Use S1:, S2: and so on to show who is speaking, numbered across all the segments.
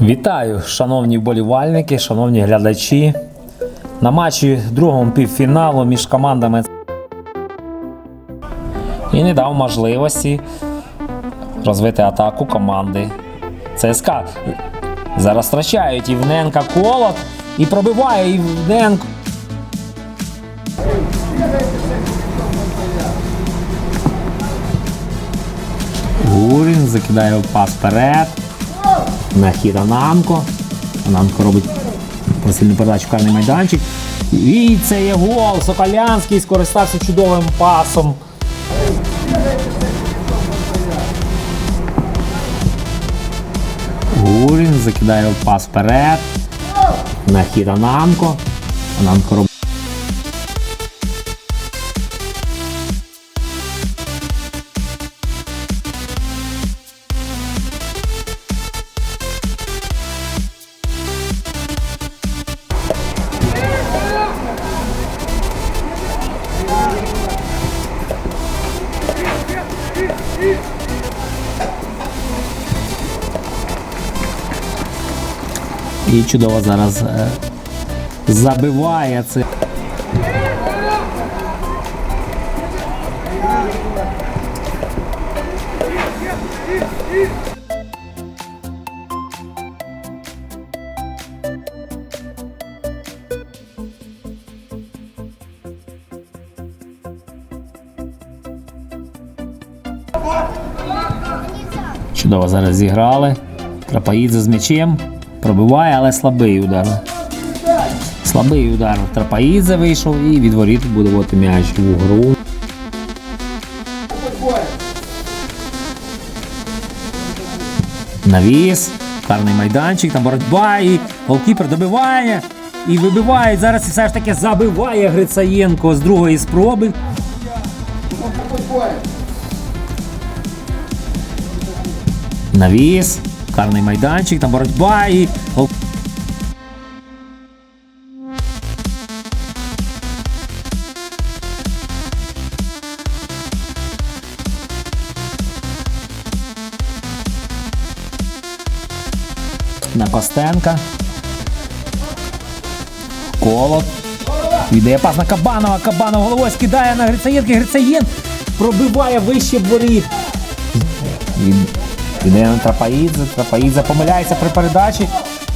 S1: Вітаю, шановні вболівальники, шановні глядачі. На матчі другому півфіналу між командами і не дав можливості розвити атаку команди ЦСКА. Зараз втрачають Івненка колот і пробиває Івненко. Гурін закидає пас вперед. На хід Ананко. Ананко робить посильну передачу в карний майданчик. І це є гол. Соколянський скористався чудовим пасом. Гурін закидає пас вперед. На хід Ананко. Ананко робить. І чудово зараз е, забиває це. Чудово зараз зіграли. Трапаїдзе з м'ячем. Пробиває, але слабий удар. Слабий удар. Трапаїдзе вийшов і від воріт буде бути м'яч в гру. Навіс. Карний майданчик, там боротьба і голкіпер добиває. І вибиває. Зараз все ж таки забиває Грицаєнко з другої спроби. Навіс, карний майданчик, там боротьба і. На Костенка. Колот. Віддає пас на Кабанова. Кабанов головою скидає на Грицаєнки. Грицаєн пробиває вище воріт. На Трапаїдзе. Трапаїдзе помиляється при передачі.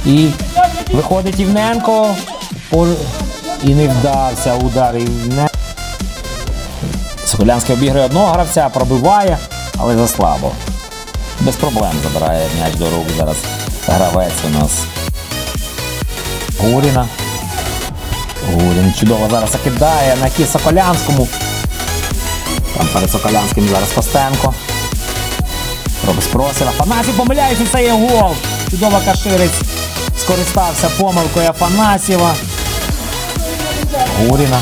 S1: І виходить Івненко. І не вдався удар. Івненко. Соколянський обігрує одного гравця, пробиває, але заслабо. Без проблем забирає м'яч до рук зараз. Гравець у нас. Гуріна. Гурін чудово зараз закидає на Соколянському. Там перед Соколянським зараз Костенко. Робить спросив. Афанасів помиляється, це є гол. Чудово Каширець скористався помилкою Афанасєва. Гуріна.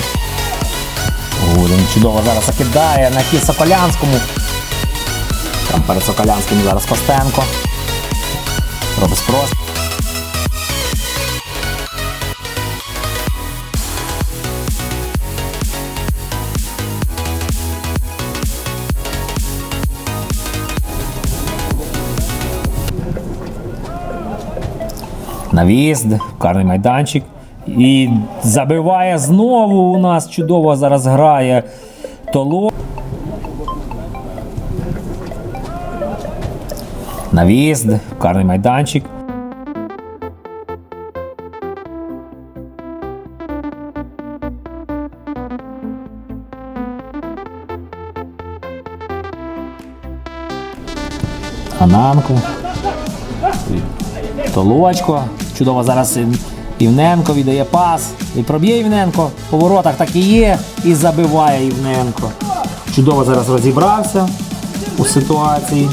S1: Гурін чудово зараз закидає на хід Соколянському. Там перед Соколянським зараз Костенко. Робис спросив. На в'їзд, карний майданчик. І забиває знову у нас чудово зараз грає Толо. На в'їзд, карний майданчик. Ананку. Толочко. Чудово зараз Івненко віддає пас. І проб'є Івненко. По воротах так і є. І забиває Івненко. Чудово зараз розібрався у ситуації.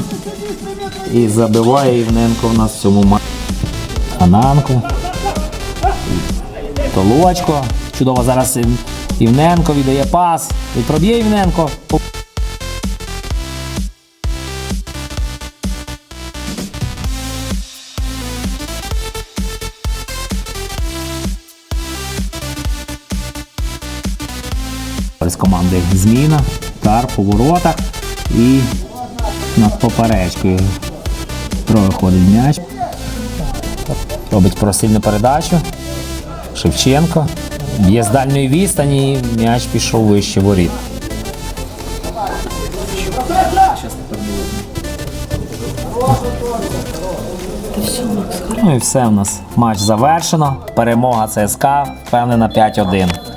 S1: І забиває Івненко в нас в цьому матчі. Ананко. Толочко. Чудово зараз Івненко віддає пас. І проб'є Івненко. З команди Зміна. Удар по воротах. І над поперечкою проходить м'яч. Робить просильну передачу. Шевченко. Б'є з дальньої відстані, і м'яч пішов вище воріт. Ну і все у нас. Матч завершено. Перемога ЦСКА, впевнена 5-1.